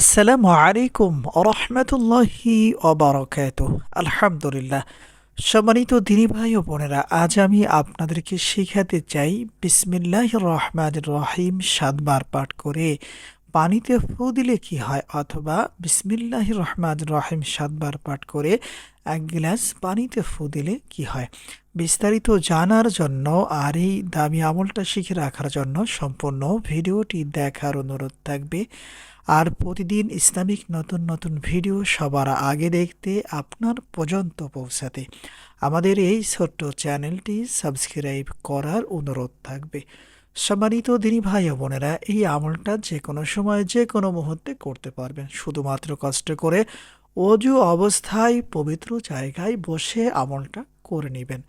আসসালামু আলাইকুম রহমতুল্লাহি অবরকাত আলহামদুলিল্লাহ। সম্মানিত দিনী ভাই ও বোনেরা, আজ আমি আপনাদেরকে শেখাতে চাই বিসমিল্লাহ রহমান রহিম সাতবার পাঠ করে পানিতে ফু দিলে কি হয় অথবা বিসমিল্লাহ রহমান রহিম সাতবার পাঠ করে এক গ্লাস পানিতে ফু দিলে কি হয়। বিস্তারিত জানার জন্য আর এই দামি আমলটা শিখে রাখার জন্য সম্পূর্ণ ভিডিওটি দেখার অনুরোধ থাকবে। আর প্রতিদিন ইসলামিক নতুন নতুন ভিডিও সবার আগে দেখতে আপনার পর্যন্ত পৌঁছাতে আমাদের এই ছোট্ট চ্যানেলটি সাবস্ক্রাইব করার অনুরোধ থাকবে। সম্মানিত দিনী ভাই বোনেরা, এই আমলটা যে কোনো সময় যে কোনো মুহূর্তে করতে পারবেন। শুধুমাত্র কষ্ট করে অজু অবস্থায় পবিত্র জায়গায় বসে আমলটা করে নেবেন।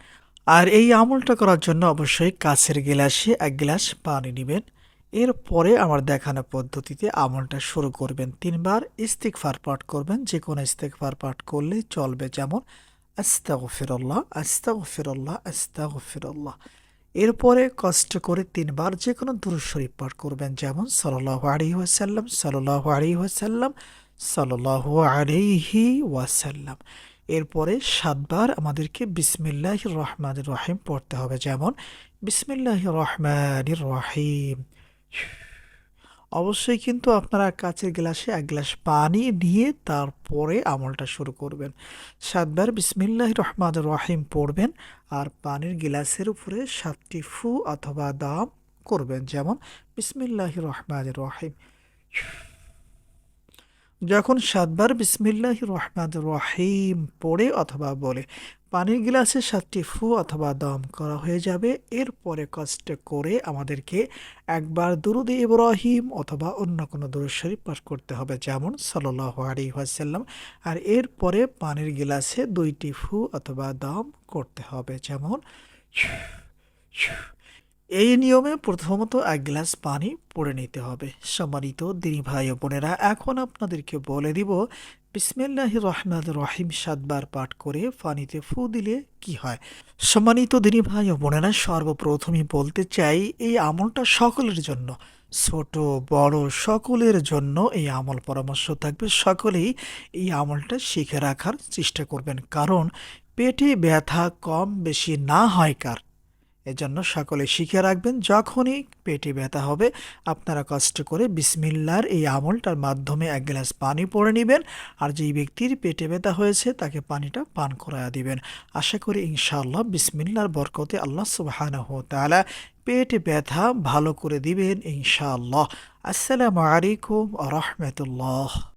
আর এই আমলটা করার জন্য অবশ্যই কাছের গিলাসে এক গ্লাস পানি নেবেন। এরপরে আমার দেখানো পদ্ধতিতে আমলটা শুরু করবেন। তিনবার ইস্তিকফার পাঠ করবেন। যে কোনো ইস্তিকফার পাঠ করলে চলবে যেমন, আস্তাগফিরুল্লাহ আস্তাগফিরুল্লাহ আস্তাগফিরুল্লাহ। এরপরে কষ্ট করে তিনবার যে কোনো দুরূদ শরীফ পাঠ করবেন। যেমন, সাল্লাল্লাহু আলাইহি ওয়াসাল্লাম, সাল্লাল্লাহু আলাইহি ওয়াসাল্লাম, সাল্লাল্লাহু আলাইহি ওয়াসাল্লাম। এরপরে সাতবার আমাদেরকে বিসমিল্লাহ রহমান রহিম পড়তে হবে। যেমন বিসমিল্লাহ রহমান রহিম। অবশ্যই কিন্তু আপনারা কাচের গ্লাসে এক গ্লাস পানি নিয়ে তারপরে আমলটা শুরু করবেন। সাতবার বিসমিল্লাহ রহমান রহিম পড়বেন আর পানির গ্লাসের উপরে সাতটি ফু অথবা দাম করবেন। যেমন বিসমিল্লাহ রহমান রহিম। যখন সাতবার বিসমিল্লাহ রহমান রহিম পড়ে অথবা বলে, পানির গ্লাসে সাতটি ফু অথবা দম করা হয়ে যাবে, এরপরে কষ্ট করে আমাদেরকে একবার দুরুদ ইব্রাহিম অথবা অন্য কোনো দুরুদ শরীফ পাঠ করতে হবে, যেমন সাল্লাহ আলী ওয়াসাল্লাম। আর এরপরে পানির গ্লাসে দুইটি ফু অথবা দম করতে হবে, যেমন এই নিয়মে প্রথমত এক গ্লাস পানি পড়ে নিতে হবে। সম্মানিত দিনী ভাই বোনেরা, এখন আপনাদেরকে বলে দিব বিসমিল্লাহ রহমান রহিম সাতবার পাঠ করে পানিতে ফু দিলে কি হয়? সম্মানিত দিনী ভাই বোনেরা সর্বপ্রথমে বলতে চাই, এই আমলটা সকলের জন্য, ছোট, বড় সকলের জন্য এই আমল পরামর্শ থাকবে। সকলেই এই আমলটা শিখে রাখার চেষ্টা করবেন। কারণ পেটে ব্যথা কম বেশি না হয় কার? এজন্য সকলে শিখে রাখবেন, যখনই পেটে ব্যথা হবে, আপনারা কষ্ট করে বিসমিল্লার এই আমলটার মাধ্যমে এক গ্লাস পানি পরে নেবেন। আর যেই ব্যক্তির পেটে ব্যথা হয়েছে, তাকে পানিটা পান করায়া দিবেন। আশা করি ইনশাআল্লাহ বিসমিল্লার বরকতে আল্লাহ সুবাহানহ তালা পেটে ব্যথা ভালো করে দিবেন ইনশাআল্লাহ। আসসালামু আলাইকুম রহমতুল্লাহ।